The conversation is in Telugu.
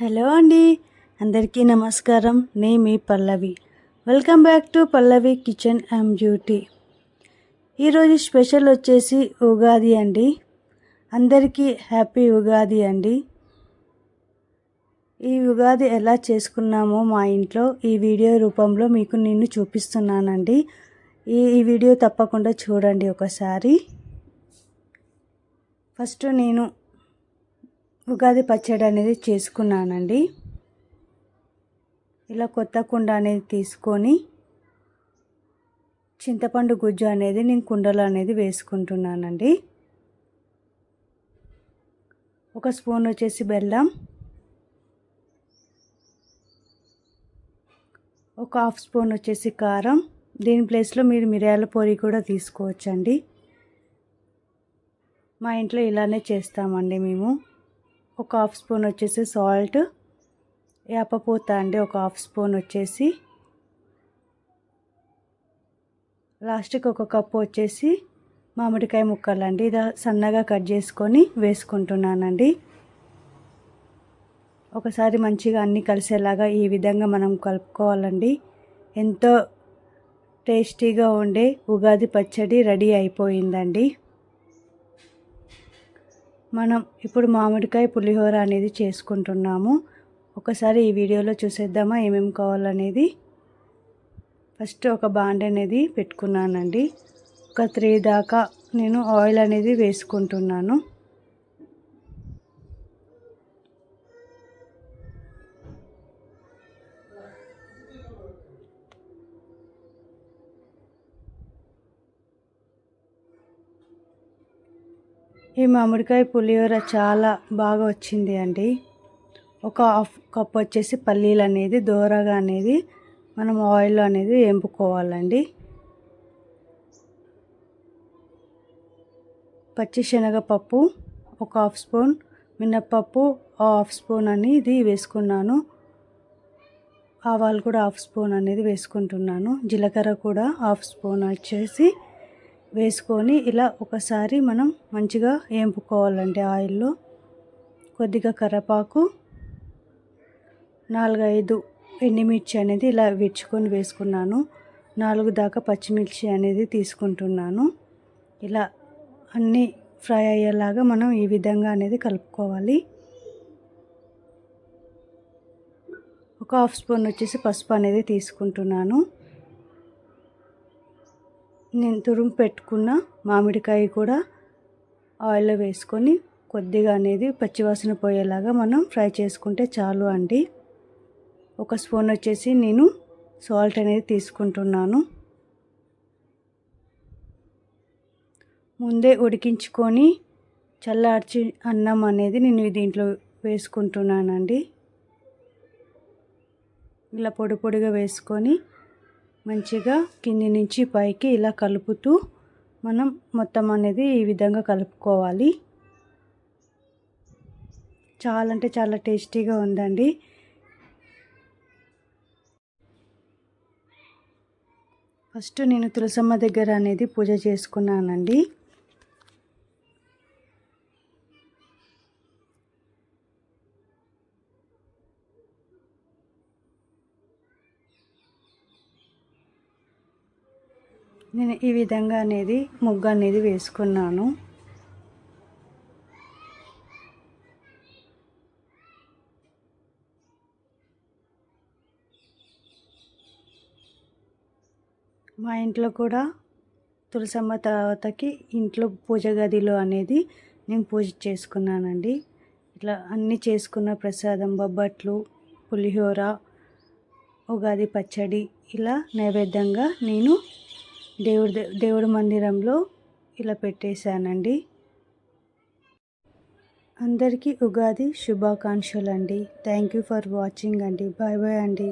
హలో అండి. అందరికీ నమస్కారం. నేను మీ Pallavi. Welcome back to Pallavi kitchen and beauty. ఈరోజు స్పెషల్ వచ్చేసి ఉగాది అండి. అందరికీ హ్యాపీ ఉగాది అండి. ఈ ఉగాది ఎలా చేసుకున్నామో మా ఇంట్లో ఈ వీడియో రూపంలో మీకు నేను చూపిస్తున్నానండి. ఈ ఈ వీడియో తప్పకుండా చూడండి ఒకసారి. ఫస్ట్ నేను ఉగాది పచ్చడి అనేది చేసుకున్నానండి. ఇలా కొత్త కుండ అనేది తీసుకొని చింతపండు గుజ్జు అనేది నేను కుండలో అనేది వేసుకుంటున్నానండి. ఒక స్పూన్ వచ్చేసి బెల్లం ఒక హాఫ్ స్పూన్ వచ్చేసి కారం. దీని ప్లేస్లో మీరు మిరియాల పొడి కూడా తీసుకోవచ్చండి. మా ఇంట్లో ఇలానే చేస్తామండి మేము. ఒక హాఫ్ స్పూన్ వచ్చేసి సాల్ట్ యాపపూత అండి ఒక హాఫ్ స్పూన్ వచ్చేసి. లాస్ట్కి ఒక కప్పు వచ్చేసి మామిడికాయ ముక్కలు అండి ఇది సన్నగా కట్ చేసుకొని వేసుకుంటున్నానండి. ఒకసారి మంచిగా అన్నీ కలిసేలాగా ఈ విధంగా మనం కలుపుకోవాలండి. ఎంతో టేస్టీగా ఉండే ఉగాది పచ్చడి రెడీ అయిపోయిందండి. మనం ఇప్పుడు మామిడికాయ పులిహోర అనేది చేసుకుంటున్నాము. ఒకసారి ఈ వీడియోలో చూసేద్దామా ఏమేమి కావాలనేది. ఫస్ట్ ఒక బాండ్ అనేది పెట్టుకున్నానండి. ఒక త్రీ దాకా నేను ఆయిల్ అనేది వేసుకుంటున్నాను. ఈ మామిడికాయ పులిహోర చాలా బాగా వచ్చింది అండి. ఒక హాఫ్ కప్ వచ్చేసి పల్లీలు అనేది దోరగా అనేది మనం ఆయిల్ అనేది వేంపుకోవాలండి పచ్చిశనగపప్పు ఒక హాఫ్ స్పూన్ మినప్పప్పు హాఫ్ స్పూన్ అనేది వేసుకున్నాను. ఆవాలు కూడా హాఫ్ స్పూన్ అనేది వేసుకుంటున్నాను. జీలకర్ర కూడా హాఫ్ స్పూన్ వచ్చేసి వేసుకొని ఇలా ఒకసారి మనం మంచిగా ఏంపుకోవాలండి ఆయిల్లో కొద్దిగా కరివేపాకు నాలుగైదు ఎండిమిర్చి అనేది ఇలా విచ్చుకొని వేసుకున్నాను. నాలుగు దాకా పచ్చిమిర్చి అనేది తీసుకుంటున్నాను. ఇలా అన్నీ ఫ్రై అయ్యేలాగా మనం ఈ విధంగా అనేది కలుపుకోవాలి. ఒక హాఫ్ స్పూన్ వచ్చేసి పసుపు అనేది తీసుకుంటున్నాను. నేను తురుము పెట్టుకున్న మామిడికాయ కూడా ఆయిల్లో వేసుకొని కొద్దిగా అనేది పచ్చివాసన పోయేలాగా మనం ఫ్రై చేసుకుంటే చాలు అండి. ఒక స్పూన్ వచ్చేసి నేను సాల్ట్ అనేది తీసుకుంటున్నాను. ముందే ఉడికించుకొని చల్లార్చి అన్నం అనేది నేను దీంట్లో వేసుకుంటున్నానండి. ఇలా పొడి పొడిగా వేసుకొని మంచిగా కింది నుంచి పైకి ఇలా కలుపుతూ మనం మొత్తం అనేది ఈ విధంగా కలుపుకోవాలి. చాలా అంటే చాలా టేస్టీగా ఉందండి. ఫస్ట్ నేను తులసమ్మ దగ్గర అనేది పూజ చేసుకున్నానండి. నేను ఈ విధంగా అనేది ముగ్గు అనేది వేసుకున్నాను. మా ఇంట్లో కూడా తులసమ్మ తర్వాతకి ఇంట్లో పూజ గదిలో అనేది నేను పూజ చేసుకున్నానండి. ఇట్లా అన్నీ చేసుకున్న ప్రసాదం బొబ్బట్లు పులిహోర ఉగాది పచ్చడి ఇలా నైవేద్యంగా నేను దేవుడి దేవుడి మందిరంలో ఇలా పెట్టేశానండి. అందరికీ ఉగాది శుభాకాంక్షలు అండి థ్యాంక్ యూ ఫర్ వాచింగ్ అండి. బాయ్ బాయ్ అండి.